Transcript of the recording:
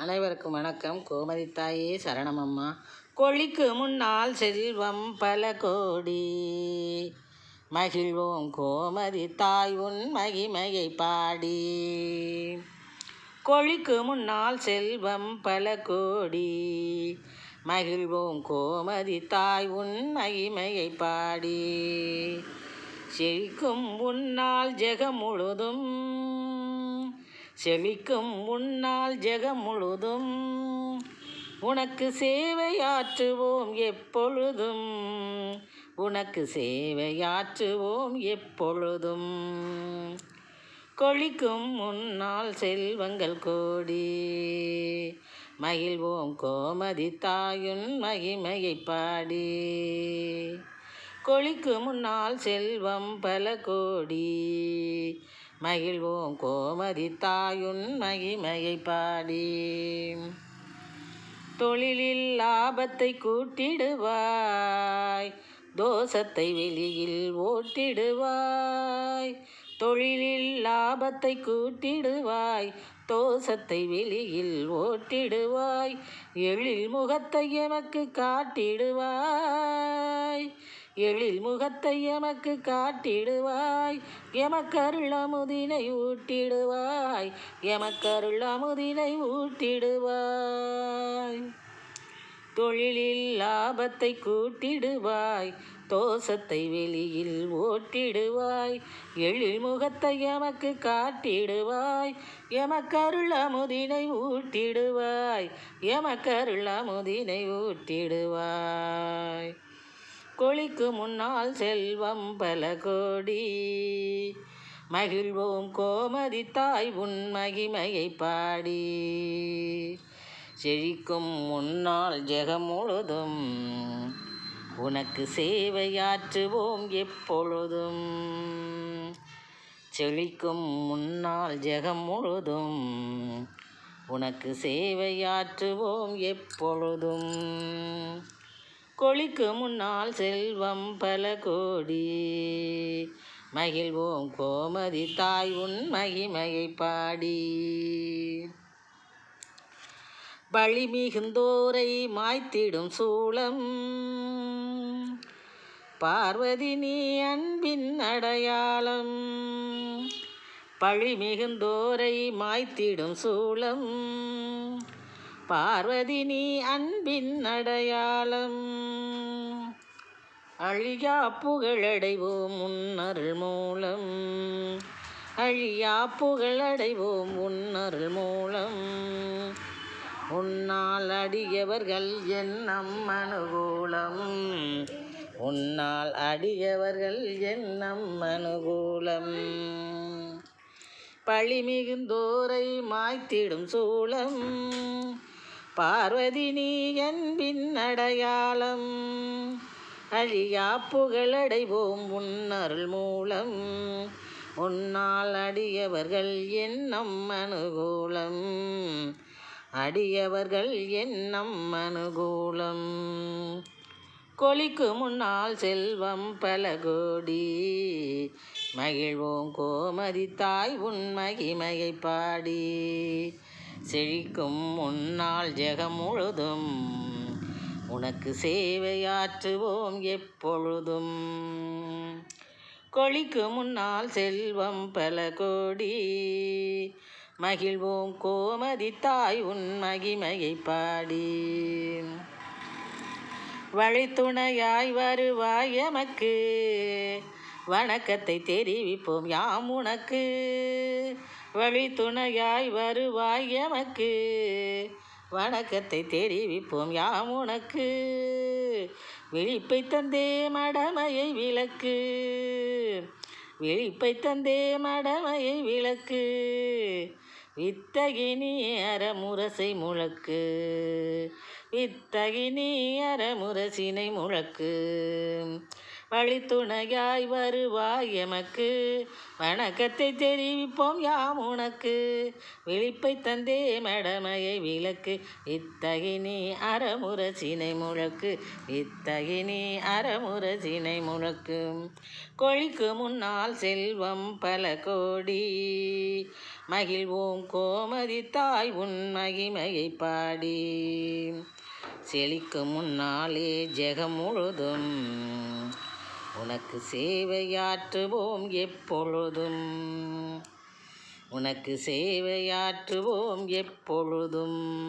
அனைவருக்கும் வணக்கம். கோமதி தாயே சரணமம்மா. கொழிக்கு முன்னால் செல்வம் பல கோடி. மகிழ்வோம் கோமதி தாய் உன் மகிமையை பாடி. கொழிக்கு முன்னால் செல்வம் பல கோடி. மகிழ்வோம் கோமதி தாய் உன் மகிமையை பாடி. செழிக்கும் உன்னால் ஜெகம் முழுதும் செவிக்கும் உன்னால் ஜெகம் முழுதும் உனக்கு சேவையாற்றுவோம் எப்பொழுதும். உனக்கு சேவையாற்றுவோம் எப்பொழுதும். கொழிக்கும் முன்னால் செல்வங்கள் கோடி. மகிழ்வோம் கோமதி தாயுன் மகிமையை பாடி. கொழிக்கு முன்னால் செல்வம் பல கோடி. மகிழ்வோம் கோமதி தாயுன் மகிமையை பாடி. தொழிலில் லாபத்தை கூட்டிடுவாய் தோசத்தை வெளியில் ஓட்டிடுவாய். தொழிலில் லாபத்தை கூட்டிடுவாய் தோசத்தை வெளியில் ஓட்டிடுவாய். எழில் முகத்தை எமக்கு காட்டிடுவாய். எழில் முகத்தை எமக்கு காட்டிடுவாய். எமக்கருள் அமுதினை ஊட்டிடுவாய். எமக்கருள் அமுதினை ஊட்டிடுவாய். தொழிலில் லாபத்தை கூட்டிடுவாய். தோசத்தை வெளியில் ஓட்டிடுவாய். எழில் முகத்தை எமக்கு காட்டிடுவாய். எமக்கருள் அமுதினை ஊட்டிடுவாய். எமக்கருள் அமுதினை ஊட்டிடுவாய். கொழிக்கு முன்னால் செல்வம் பல கோடி. மகிழ்வோம் கோமதி தாய் உன் மகிமையை பாடி. செழிக்கும் முன்னால் ஜெகம் முழுதும் உனக்கு சேவையாற்றுவோம் எப்பொழுதும். செழிக்கும் முன்னால் ஜெகம் முழுதும் உனக்கு சேவையாற்றுவோம் எப்பொழுதும். கொழிக்கு முன்னால் செல்வம் பல கோடி. மகிழ்வோம் கோமதி தாய் உன் மகிமையை பாடி. பழி மிகுந்தோரை மாய்த்திடும் சூளம். பார்வதி நீ அன்பின் அடையாளம். பழி மிகுந்தோரை மாய்த்திடும் சூளம். பார்வதி நீ அன்பின் அடையாளம். அழியா புகழடைவோம் உன்னருள் மூலம். அழியா புகழடைவோம் உன்னருள் மூலம். உன்னால் அடியவர்கள் எண்ணம் அனுகூலம். உன்னால் அடியவர்கள் எண்ணம் அனுகூலம். பழி மிகுந்தோரை மாய்த்திடும் சூளம் பார்வதி நீ என்பின் அடையாளம் அழியா புகழடைவோம் உன்னருள் மூலம். உன்னால் அடியவர்கள் எண்ணம் அனுகூலம். அடியவர்கள் எண்ணம் அனுகூலம். கொழிக்கு முன்னால் செல்வம் பல கோடி. மகிழ்வோம் கோமதி தாய் உன் மகிமையை பாடி. செழிக்கும் முன்னால் ஜெகம் முழுதும் உனக்கு சேவையாற்றுவோம் எப்பொழுதும். கொழிக்கு முன்னால் செல்வம் பல கோடி. மகிழ்வோம் கோமதி தாய் உன் மகிமையை பாடி. வழித்துணையாய் வருவாய் எமக்கு. வணக்கத்தை தெரிவிப்போம் யாம் உனக்கு. வழித்துணையாய் வருவாய் எமக்கு. வணக்கத்தை தெரிவிப்போம் யாம் உனக்கு. விழிப்பை தந்தே மடமையை விளக்கு. விழிப்பை தந்தே மடமையை விளக்கு. வித்தகினி அறமுரசை முழக்கு. வித்தகினி அறமுரசினை முழக்கு. வழித்துணையாய் வருவாய் எமக்கு. வணக்கத்தை தெரிவிப்போம் யாம் உனக்கு. விழிப்பை தந்தே மடமையை விளக்கு. இத்தகினி அறமுற சினை முழக்கு. இத்தகினி அறமுற சினை முழக்கு. கொழிக்கு முன்னால் செல்வம் பல கோடி. மகிழ்வோம் கோமதி தாய் உன் மகிமையை பாடி. செழிக்கு முன்னாலே ஜெகம் முழுதும் உனக்கு சேவையாற்றுவோம் எப்பொழுதும். உனக்கு சேவையாற்றுவோம் எப்பொழுதும்.